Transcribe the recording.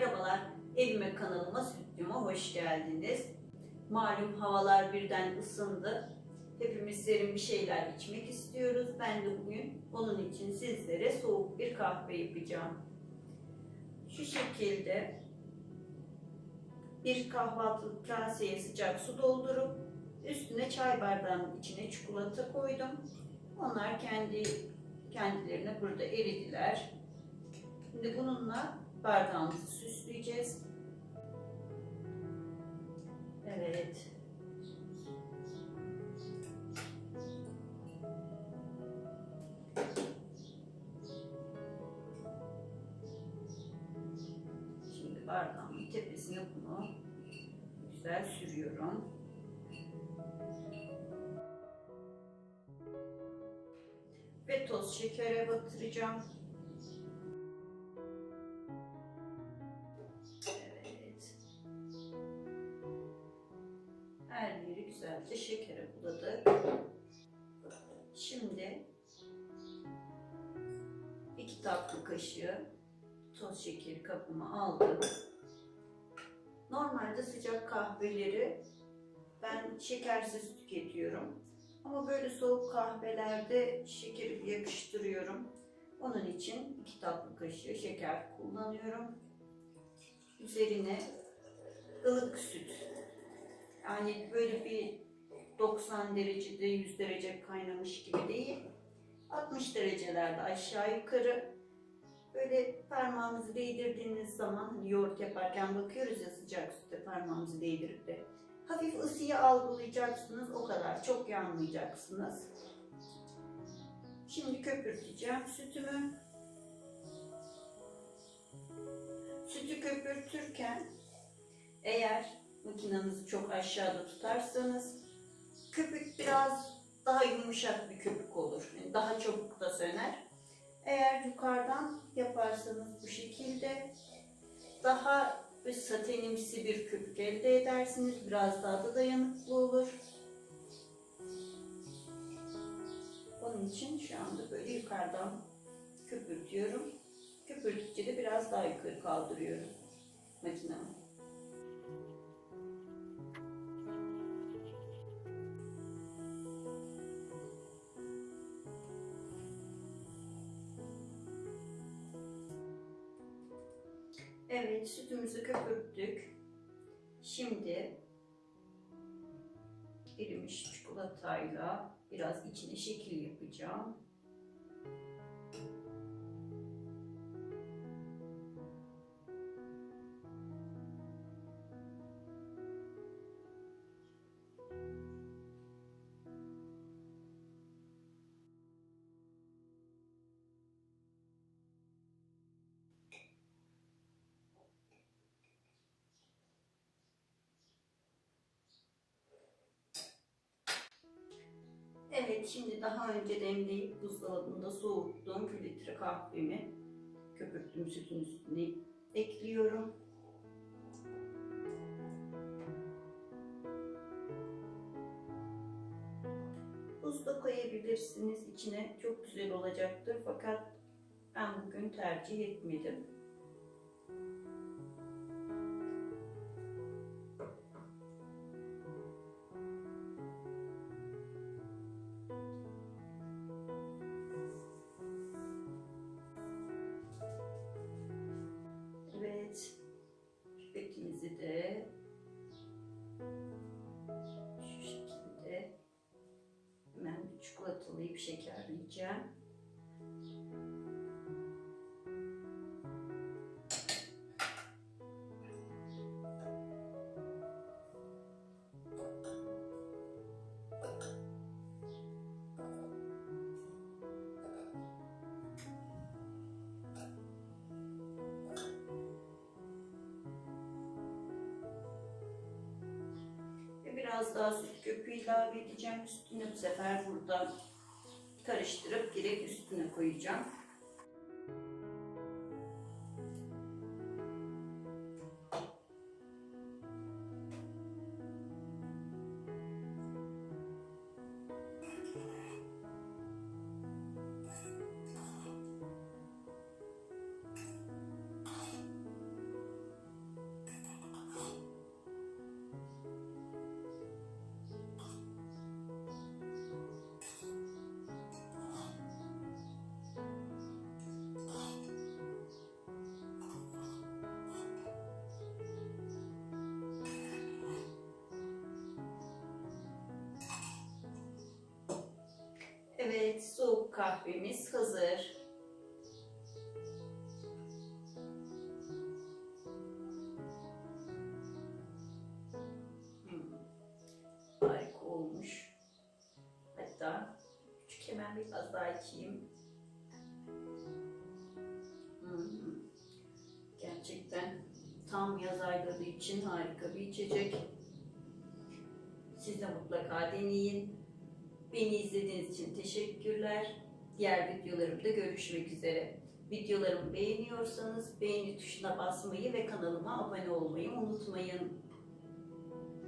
Merhabalar, evime kanalıma sütlüme hoş geldiniz. Malum havalar birden ısındı. Hepimiz serin bir şeyler içmek istiyoruz. Ben de bugün onun için sizlere soğuk bir kahve yapacağım. Şu şekilde bir kahvaltılık kaseye sıcak su doldurup üstüne çay bardağının içine çikolata koydum. Onlar kendi kendilerine burada eridiler. Şimdi bununla bardağımızı süsleyeceğiz. Evet. Şimdi bardağımın tepesine bunu güzel sürüyorum. Ve toz şekere batıracağım. Her yeri güzelce şekere buladık. Şimdi iki tatlı kaşığı toz şekeri kabıma aldım. Normalde sıcak kahveleri ben şekersiz tüketiyorum. Ama böyle soğuk kahvelerde şekeri yakıştırıyorum. Onun için iki tatlı kaşığı şeker kullanıyorum. Üzerine ılık süt. Yani böyle bir 90 derecede 100 derece kaynamış gibi değil. 60 derecelerde aşağı yukarı böyle parmağınızı değdirdiğiniz zaman hani yoğurt yaparken bakıyoruz ya sıcak sütte parmağımızı değdirip de hafif ısıyı algılayacaksınız o kadar çok yanmayacaksınız. Şimdi köpürteceğim sütümü. Sütü köpürtürken eğer makinenizi çok aşağıda tutarsanız köpük biraz daha yumuşak bir köpük olur. Yani daha çabuk da söner. Eğer yukarıdan yaparsanız bu şekilde daha bir satenimsi bir köpük elde edersiniz. Biraz daha da dayanıklı olur. Onun için şu anda böyle yukarıdan köpürtüyorum. Köpürdükçe de biraz daha yukarı kaldırıyorum makinemi. Evet, sütümüzü köpürttük. Şimdi erimiş çikolatayla biraz içine şekil yapacağım. Evet, şimdi daha önce demleyip buzdolabında soğuttuğum filtre kahvemi köpürttüğüm sütün üstüne ekliyorum. Buz da koyabilirsiniz içine. Çok güzel olacaktır fakat ben bugün tercih etmedim. Evet. Pipetimizi de şu şekilde hemen bir çikolatalayıp şekerleyeceğim. Biraz daha süt köpüğü ilave edeceğim. Üstüne bu sefer burada karıştırıp direkt üstüne koyacağım. Evet, soğuk kahvemiz hazır. Hmm, Harika olmuş. Hatta küçük hemen biraz daha içeyim. Hmm, Gerçekten tam yaz ayları için harika bir içecek. Siz de mutlaka deneyin. Beni izlediğiniz için teşekkürler. Diğer videolarımda görüşmek üzere. Videolarımı beğeniyorsanız beğeni tuşuna basmayı ve kanalıma abone olmayı unutmayın.